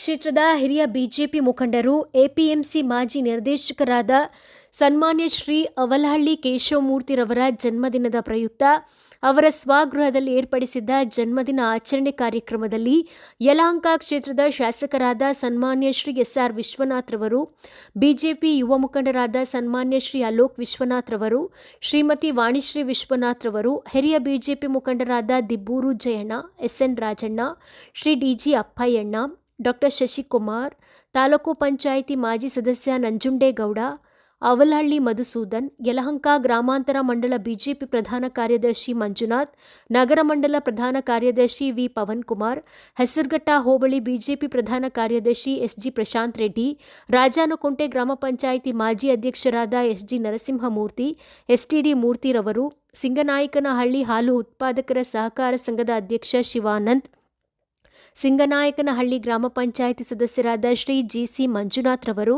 ಕ್ಷೇತ್ರದ ಹಿರಿಯ ಬಿಜೆಪಿ ಮುಖಂಡರು, ಎಪಿಎಂಸಿ ಮಾಜಿ ನಿರ್ದೇಶಕರಾದ ಸನ್ಮಾನ್ಯ ಶ್ರೀ ಅವಲಹಳ್ಳಿ ಕೇಶವಮೂರ್ತಿರವರ ಜನ್ಮದಿನದ ಪ್ರಯುಕ್ತ, ಅವರ ಸ್ವಗೃಹದಲ್ಲಿ ಏರ್ಪಡಿಸಿದ್ದ ಜನ್ಮದಿನ ಆಚರಣೆ ಕಾರ್ಯಕ್ರಮದಲ್ಲಿ ಯಲಹಂಕ ಕ್ಷೇತ್ರದ ಶಾಸಕರಾದ ಸನ್ಮಾನ್ಯ ಶ್ರೀ ಎಸ್ಆರ್ ವಿಶ್ವನಾಥ್ ರವರು, ಬಿಜೆಪಿ ಯುವ ಮುಖಂಡರಾದ ಸನ್ಮಾನ್ಯ ಶ್ರೀ ಅಲೋಕ್ ವಿಶ್ವನಾಥ್ರವರು ಶ್ರೀಮತಿ ವಾಣಿಶ್ರೀ ವಿಶ್ವನಾಥ್ರವರು ಹಿರಿಯ ಬಿಜೆಪಿ ಮುಖಂಡರಾದ Dibbur Jayanna, S N Rajanna, Shri D G Appayyanna doctor Shashikumar, taluk panchayat ಮಾಜಿ ಸದಸ್ಯ ನಂಜುಂಡೇಗೌಡ, ಅವಲಹಳ್ಳಿ ಮಧುಸೂದನ್, ಯಲಹಂಕ ಗ್ರಾಮಾಂತರ ಮಂಡಲ ಬಿಜೆಪಿ ಪ್ರಧಾನ ಕಾರ್ಯದರ್ಶಿ ಮಂಜುನಾಥ್, ನಗರ ಮಂಡಲ ಪ್ರಧಾನ ಕಾರ್ಯದರ್ಶಿ ವಿ ಪವನ್ ಕುಮಾರ್ ಹೆಸರುಘಟ್ಟ ಹೋಬಳಿ ಬಿಜೆಪಿ ಪ್ರಧಾನ ಕಾರ್ಯದರ್ಶಿ ಎಸ್ಜಿ ಪ್ರಶಾಂತ್ ರೆಡ್ಡಿ ರಾಜಾನುಕುಂಟೆ ಗ್ರಾಮ ಪಂಚಾಯಿತಿ ಮಾಜಿ ಅಧ್ಯಕ್ಷರಾದ S G Narasimhamurthy, S T D ಮೂರ್ತಿರವರು, Singanayakanahalli ಹಾಲು ಉತ್ಪಾದಕರ ಸಹಕಾರ ಸಂಘದ ಅಧ್ಯಕ್ಷ ಶಿವಾನಂದ್. ಸಿಂಗನಾಯಕನಹಳ್ಳಿ ಗ್ರಾಮ ಪಂಚಾಯಿತಿ ಸದಸ್ಯರಾದ ಶ್ರೀ ಜಿಸಿ ಮಂಜುನಾಥ್ ರವರು,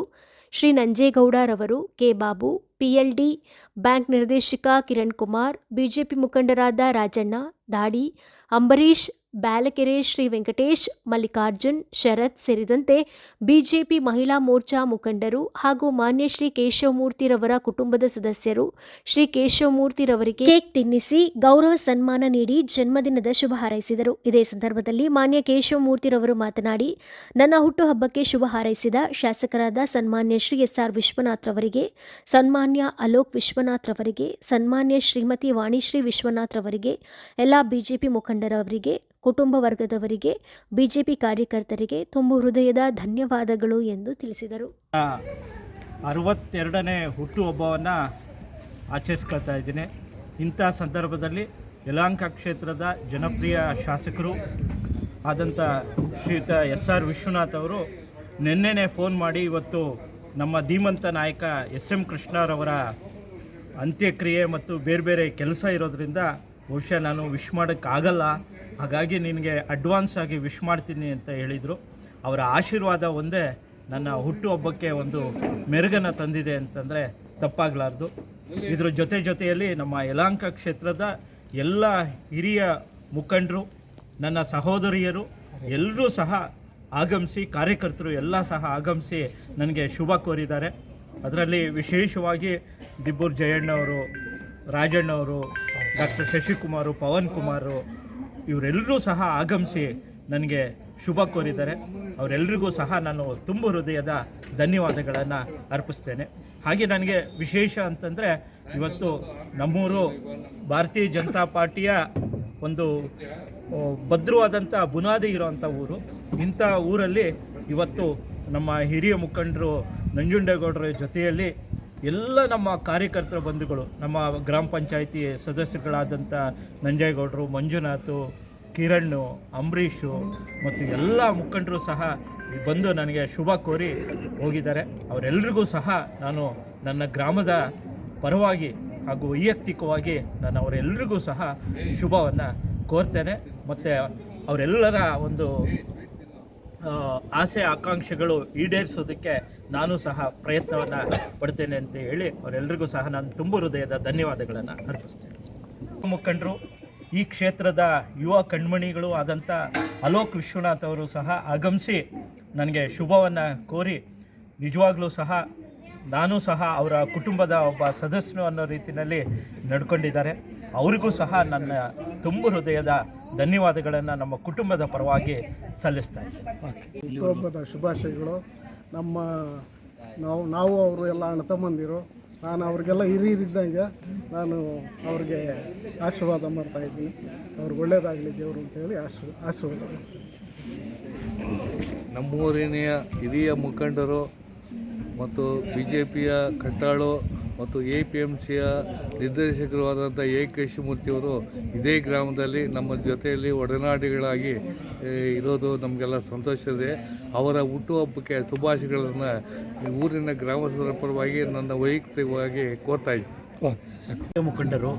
Shri ನಂಜೇಗೌಡರವರು, K Babu, P L D bank ನಿರ್ದೇಶಕ ಕಿರಣ್ ಕುಮಾರ್ ಬಿಜೆಪಿ ಮುಖಂಡರಾದ ರಾಜಣ್ಣ, ದಾಡಿ ಅಂಬರೀಶ್ ಬ್ಯಾಲಕೆರೆ ಶ್ರೀ ವೆಂಕಟೇಶ್, ಮಲ್ಲಿಕಾರ್ಜುನ್, ಶರತ್ ಸೇರಿದಂತೆ ಬಿಜೆಪಿ ಮಹಿಳಾ ಮೋರ್ಚಾ ಮುಖಂಡರು ಹಾಗೂ ಮಾನ್ಯ ಶ್ರೀ ಕೇಶವಮೂರ್ತಿರವರ ಕುಟುಂಬದ ಸದಸ್ಯರು ಶ್ರೀ ಕೇಶವಮೂರ್ತಿರವರಿಗೆ ಕೇಕ್ ತಿನ್ನಿಸಿ ಗೌರವ ಸನ್ಮಾನ ನೀಡಿ ಜನ್ಮದಿನದ ಶುಭ ಹಾರೈಸಿದರು. ಇದೇ ಸಂದರ್ಭದಲ್ಲಿ ಮಾನ್ಯ ಕೇಶವಮೂರ್ತಿರವರು ಮಾತನಾಡಿ, ನನ್ನ ಹುಟ್ಟುಹಬ್ಬಕ್ಕೆ ಶುಭ ಹಾರೈಸಿದ ಶಾಸಕರಾದ ಸನ್ಮಾನ್ಯ ಶ್ರೀ ಎಸ್ ಆರ್ ವಿಶ್ವನಾಥ್ ರವರಿಗೆ, ಸನ್ಮಾನ್ಯ ಅಲೋಕ್ ವಿಶ್ವನಾಥ್ ರವರಿಗೆ, ಸನ್ಮಾನ್ಯ ಶ್ರೀಮತಿ ವಾಣಿಶ್ರೀ ವಿಶ್ವನಾಥ್ ರವರಿಗೆ, ಎಲ್ಲ ಬಿಜೆಪಿ ಮುಖಂಡರವರಿಗೆ ಕುಟುಂಬ ವರ್ಗದವರಿಗೆ, ಬಿಜೆಪಿ ಕಾರ್ಯಕರ್ತರಿಗೆ ತುಂಬು ಹೃದಯದ ಧನ್ಯವಾದಗಳು ಎಂದು ತಿಳಿಸಿದರು. ಅರವತ್ತೆರಡನೇ ಹುಟ್ಟುಹಬ್ಬವನ್ನು ಆಚರಿಸ್ಕೊಳ್ತಾ ಇದ್ದೀನಿ. ಇಂಥ ಸಂದರ್ಭದಲ್ಲಿ ಯಲಹಂಕ ಕ್ಷೇತ್ರದ ಜನಪ್ರಿಯ ಶಾಸಕರು ಆದಂಥ ಶ್ರೀಯುತ ಎಸ್ ಆರ್ ವಿಶ್ವನಾಥ್ ಅವರು ನಿನ್ನೆನೇ ಫೋನ್ ಮಾಡಿ ಇವತ್ತು ನಮ್ಮ ಧೀಮಂತ ನಾಯಕ ಎಸ್ ಎಂ ಕೃಷ್ಣರವರ ಅಂತ್ಯಕ್ರಿಯೆ ಮತ್ತು ಬೇರೆ ಬೇರೆ ಕೆಲಸ ಇರೋದರಿಂದ ಬಹುಶಃ ನಾನು ವಿಶ್ ಮಾಡೋಕ್ಕಾಗಲ್ಲ. ಹಾಗಾಗಿ ನಿನಗೆ ಅಡ್ವಾನ್ಸ್ ಆಗಿ ವಿಶ್ ಮಾಡ್ತೀನಿ ಅಂತ ಹೇಳಿದರು. ಅವರ ಆಶೀರ್ವಾದ ಒಂದೇ, ನನ್ನ ಹುಟ್ಟುಹಬ್ಬಕ್ಕೆ ಒಂದು ಮೆರುಗನ್ನು ತಂದಿದೆ ಅಂತಂದರೆ ತಪ್ಪಾಗಲಾರ್ದು. ಇದರ ಜೊತೆ ಜೊತೆಯಲ್ಲಿ ನಮ್ಮ ಯಲಾಂಕ ಕ್ಷೇತ್ರದ ಎಲ್ಲ ಹಿರಿಯ ಮುಖಂಡರು, ನನ್ನ ಸಹೋದರಿಯರು ಎಲ್ಲರೂ ಸಹ ಆಗಮಿಸಿ, ಕಾರ್ಯಕರ್ತರು ಎಲ್ಲ ಸಹ ಆಗಮಿಸಿ ನನಗೆ ಶುಭ ಕೋರಿದ್ದಾರೆ. ಅದರಲ್ಲಿ ವಿಶೇಷವಾಗಿ ದಿಬ್ಬೂರ್ ಜಯಣ್ಣವರು, ರಾಜಣ್ಣವರು, ಡಾಕ್ಟರ್ ಶಶಿಕುಮಾರು, ಪವನ್ ಕುಮಾರು ಇವರೆಲ್ಲರೂ ಸಹ ಆಗಮಿಸಿ ನನಗೆ ಶುಭ ಕೋರಿದ್ದಾರೆ. ಅವರೆಲ್ಲರಿಗೂ ಸಹ ನಾನು ತುಂಬ ಹೃದಯದ ಧನ್ಯವಾದಗಳನ್ನು ಅರ್ಪಿಸ್ತೇನೆ. ಹಾಗೆ ನನಗೆ ವಿಶೇಷ ಅಂತಂದರೆ ಇವತ್ತು ನಮ್ಮೂರು ಭಾರತೀಯ ಜನತಾ ಪಾರ್ಟಿಯ ಒಂದು ಭದ್ರವಾದಂಥ ಬುನಾದಿ ಇರೋವಂಥ ಊರು. ಇಂಥ ಊರಲ್ಲಿ ಇವತ್ತು ನಮ್ಮ ಹಿರಿಯ ಮುಖಂಡರು ನಂಜುಂಡೇಗೌಡರ ಜೊತೆಯಲ್ಲಿ ಎಲ್ಲ ನಮ್ಮ ಕಾರ್ಯಕರ್ತರ ಬಂಧುಗಳು, ನಮ್ಮ ಗ್ರಾಮ ಪಂಚಾಯಿತಿ ಸದಸ್ಯರುಗಳಾದಂಥ ನಂಜೇಗೌಡರು, ಮಂಜುನಾಥು ಕಿರಣ್ ಅಂಬರೀಷು ಮತ್ತು ಎಲ್ಲ ಮುಖಂಡರು ಸಹ ಬಂದು ನನಗೆ ಶುಭ ಕೋರಿ ಹೋಗಿದ್ದಾರೆ. ಅವರೆಲ್ಲರಿಗೂ ಸಹ ನಾನು ನನ್ನ ಗ್ರಾಮದ ಪರವಾಗಿ ಹಾಗೂ ವೈಯಕ್ತಿಕವಾಗಿ ನಾನು ಅವರೆಲ್ಲರಿಗೂ ಸಹ ಶುಭವನ್ನು ಕೋರ್ತೇನೆ. ಮತ್ತು ಅವರೆಲ್ಲರ ಒಂದು ಆಸೆ, ಆಕಾಂಕ್ಷೆಗಳು ಈಡೇರಿಸೋದಕ್ಕೆ ನಾನು ಸಹ ಪ್ರಯತ್ನವನ್ನು ಪಡ್ತೇನೆ ಅಂತ ಹೇಳಿ ಅವರೆಲ್ಲರಿಗೂ ಸಹ ನಾನು ತುಂಬ ಹೃದಯದ ಧನ್ಯವಾದಗಳನ್ನು ಅರ್ಪಿಸ್ತೇನೆ. ಮುಖಂಡರು, ಈ ಕ್ಷೇತ್ರದ ಯುವ ಕಣ್ಮಣಿಗಳು ಆದಂಥ ಅಲೋಕ್ ವಿಶ್ವನಾಥ್ ಅವರು ಸಹ ಆಗಮಿಸಿ ನನಗೆ ಶುಭವನ್ನು ಕೋರಿ ನಿಜವಾಗ್ಲೂ ಸಹ ನಾನು ಸಹ ಅವರ ಕುಟುಂಬದ ಒಬ್ಬ ಸದಸ್ಯನು ಅನ್ನೋ ರೀತಿಯಲ್ಲಿ ನಡ್ಕೊಂಡಿದ್ದಾರೆ. ಅವರಿಗೂ ಸಹ ನನ್ನ ತುಂಬ ಹೃದಯದ ಧನ್ಯವಾದಗಳನ್ನು ನಮ್ಮ ಕುಟುಂಬದ ಪರವಾಗಿ ಸಲ್ಲಿಸ್ತಾ ಇದ್ದೀನಿ. ಶುಭಾಶಯಗಳು. ನಮ್ಮ ನಾವು ನಾವು ಅವರು ಎಲ್ಲ ಅಣ್ಣ ತಮ್ಮಂದಿರು ನಾನು ಅವ್ರಿಗೆಲ್ಲ ಹಿರಿಯರಿದ್ದಂಗೆ ನಾನು ಅವ್ರಿಗೆ ಆಶೀರ್ವಾದ ಮಾಡ್ತಾ ಇದ್ದೀನಿ. ಅವ್ರಿಗೆ ಒಳ್ಳೇದಾಗಲಿ ದೇವರು ಅಂತೇಳಿ ಆಶೀರ್ ಆಶೀರ್ವಾದ. ನಮ್ಮೂರಿನ ಹಿರಿಯ ಮುಖಂಡರು ಮತ್ತು ಬಿ ಜೆ ಪಿಯ ಕಟ್ಟಾಳು ಮತ್ತು ಎ ಪಿ ಎಂ ಸಿಯ ನಿರ್ದೇಶಕರು ಆದಂಥ ಎ ಕೃಷ್ಣಮೂರ್ತಿಯವರು ಇದೇ ಗ್ರಾಮದಲ್ಲಿ ನಮ್ಮ ಜೊತೆಯಲ್ಲಿ ಒಡನಾಡಿಗಳಾಗಿ ಇರೋದು ನಮಗೆಲ್ಲ ಸಂತೋಷ ಇದೆ. ಅವರ ಹುಟ್ಟುಹಬ್ಬಕ್ಕೆ ಶುಭಾಶಯಗಳನ್ನು ಊರಿನ ಗ್ರಾಮಸ್ಥರ ಪರವಾಗಿ ನನ್ನ ವೈಯಕ್ತಿಕವಾಗಿ ಕೋರ್ತಾ ಇದ್ದೀನಿ. ಮುಖಂಡರು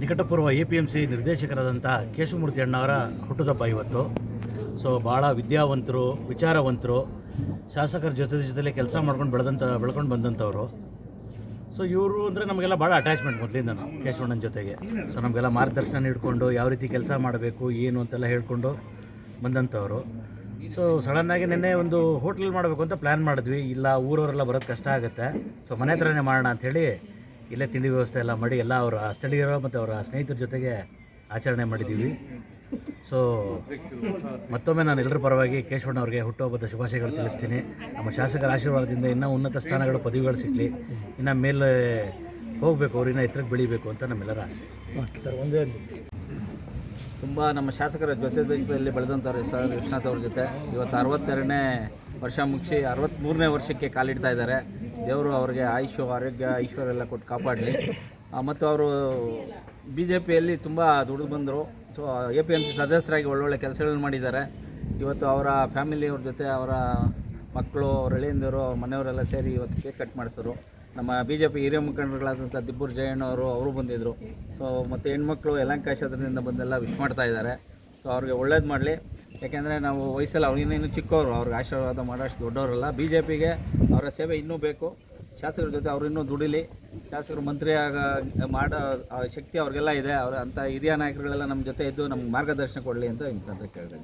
ನಿಕಟಪೂರ್ವ ಎ ಪಿ ಎಂ ಸಿ ನಿರ್ದೇಶಕರಾದಂಥ ಕೇಶವಮೂರ್ತಿ ಅಣ್ಣವರ ಹುಟ್ಟುದಪ್ಪ ಇವತ್ತು. ಸೊ ಭಾಳ ವಿದ್ಯಾವಂತರು, ವಿಚಾರವಂತರು, ಶಾಸಕರ ಜೊತೆ ಜೊತೆಲೇ ಕೆಲಸ ಮಾಡ್ಕೊಂಡು ಬೆಳೆದಂಥ, ಬೆಳ್ಕೊಂಡು ಬಂದಂಥವ್ರು. ಸೊ ಇವರು ಅಂದರೆ ನಮಗೆಲ್ಲ ಭಾಳ ಅಟ್ಯಾಚ್ಮೆಂಟ್ ಮೊದಲಿಂದನು ಕೇಶವಣ್ಣನ ಜೊತೆಗೆ. ಸೊ ನಮಗೆಲ್ಲ ಮಾರ್ಗದರ್ಶನ ಇಟ್ಕೊಂಡು ಯಾವ ರೀತಿ ಕೆಲಸ ಮಾಡಬೇಕು, ಏನು ಅಂತೆಲ್ಲ ಹೇಳ್ಕೊಂಡು ಬಂದಂಥವ್ರು. ಸೊ ಸಡನ್ನಾಗಿ ನಿನ್ನೆ ಒಂದು ಹೋಟ್ಲಲ್ಲಿ ಮಾಡಬೇಕು ಅಂತ ಪ್ಲ್ಯಾನ್ ಮಾಡಿದ್ವಿ. ಇಲ್ಲ, ಊರವರೆಲ್ಲ ಬರೋದು ಕಷ್ಟ ಆಗುತ್ತೆ. ಸೊ ಮನೆ ಹತ್ರನೇ ಮಾಡೋಣ ಅಂಥೇಳಿ ಇಲ್ಲೇ ತಿಂಡಿ ವ್ಯವಸ್ಥೆ ಎಲ್ಲ ಮಾಡಿ ಎಲ್ಲ ಅವರ ಸ್ಥಳೀಯರು ಮತ್ತು ಅವರ ಸ್ನೇಹಿತರ ಜೊತೆಗೆ ಆಚರಣೆ ಮಾಡಿದ್ದೀವಿ ಸೊ ಮತ್ತೊಮ್ಮೆ ನಾನು ಎಲ್ಲರ ಪರವಾಗಿ ಕೇಶವಣ್ಣ ಅವರಿಗೆ ಹುಟ್ಟುಹಬ್ಬದ ಶುಭಾಶಯಗಳು ತಿಳಿಸ್ತೀನಿ. ನಮ್ಮ ಶಾಸಕರ ಆಶೀರ್ವಾದದಿಂದ ಇನ್ನೂ ಉನ್ನತ ಸ್ಥಾನಗಳು ಪದವಿಗಳು ಸಿಗಲಿ ಇನ್ನು ಮೇಲೆ ಹೋಗಬೇಕು ಅವ್ರು ಇನ್ನೂ ಎತ್ತರಕ್ಕೆ ಬೆಳಿಬೇಕು ಅಂತ ನಮ್ಮೆಲ್ಲರ ಆಸೆ. ಸರ್ ಒಂದೇ ತುಂಬ ನಮ್ಮ ಶಾಸಕರ ಜೊತೆ ಜೊತೆಯಲ್ಲಿ ಬೆಳೆದಂಥವ್ರು ಸರ್ ವಿಶ್ವನಾಥ್ ಅವ್ರ ಜೊತೆ. ಇವತ್ತು ಅರವತ್ತೆರಡನೇ ವರ್ಷ ಮುಗಿಸಿ ಅರವತ್ತ್ಮೂರನೇ ವರ್ಷಕ್ಕೆ ಕಾಲಿಡ್ತಾ ಇದ್ದಾರೆ. ದೇವರು ಅವ್ರಿಗೆ ಆಯುಷ್ಯ ಆರೋಗ್ಯ ಐಶ್ವರ್ಯ ಎಲ್ಲ ಕೊಟ್ಟು ಕಾಪಾಡಲಿ. ಮತ್ತು ಅವರು ಬಿ ಜೆ ಪಿಯಲ್ಲಿ ತುಂಬ ದುಡಿದು ಬಂದರು. So A P M C ಸದಸ್ಯರಾಗಿ ಒಳ್ಳೊಳ್ಳೆ ಕೆಲಸಗಳನ್ನು ಮಾಡಿದ್ದಾರೆ. ಇವತ್ತು ಅವರ ಫ್ಯಾಮಿಲಿಯವ್ರ ಜೊತೆ ಅವರ ಮಕ್ಕಳು, ಅವ್ರ ಎಳೆಯಂದಿರು ಅವ್ರ ಮನೆಯವರೆಲ್ಲ ಸೇರಿ ಇವತ್ತು ಕೇಕ್ ಕಟ್ ಮಾಡಿಸಿದ್ರು. ನಮ್ಮ ಬಿ ಜೆ ಪಿ ಹಿರಿಯ ಮುಖಂಡರುಗಳಾದಂಥ ದಿಬ್ಬೂರು ಜಯಣ್ಣವರು ಅವರು ಬಂದಿದ್ದರು ಸೊ ಮತ್ತು ಹೆಣ್ಮಕ್ಳು ಯಲಂಕ ಕ್ಷೇತ್ರದಿಂದ ಬಂದೆಲ್ಲ ವಿಶ್ ಮಾಡ್ತಾ ಇದ್ದಾರೆ. ಸೊ ಅವ್ರಿಗೆ ಒಳ್ಳೇದು ಮಾಡಲಿ. ಯಾಕೆಂದರೆ ನಾವು ವಯಸ್ಸಲ್ಲಿ ಅವ್ರಿಗಿನ್ನೂ ಚಿಕ್ಕವರು. ಅವ್ರಿಗೆ ಆಶೀರ್ವಾದ ಮಾಡೋಷ್ಟು ದೊಡ್ಡವರಲ್ಲ. ಬಿ ಜೆ ಪಿಗೆ ಅವರ ಸೇವೆ ಇನ್ನೂ ಬೇಕು. ಶಾಸಕರ ಜೊತೆ ಅವರು ಇನ್ನೂ ದುಡಿಲಿ. ಶಾಸಕರು ಮಂತ್ರಿ ಆಗ ಮಾಡೋ ಶಕ್ತಿ ಅವ್ರಿಗೆಲ್ಲ ಇದೆ. ಅವ್ರ ಅಂಥ ಹಿರಿಯ ನಾಯಕರುಗಳೆಲ್ಲ ನಮ್ಮ ಜೊತೆ ಇದ್ದು ನಮ್ಗೆ ಮಾರ್ಗದರ್ಶನ ಕೊಡಲಿ ಅಂತ ಇಂಥದ್ದು ಕೇಳಿದೆ.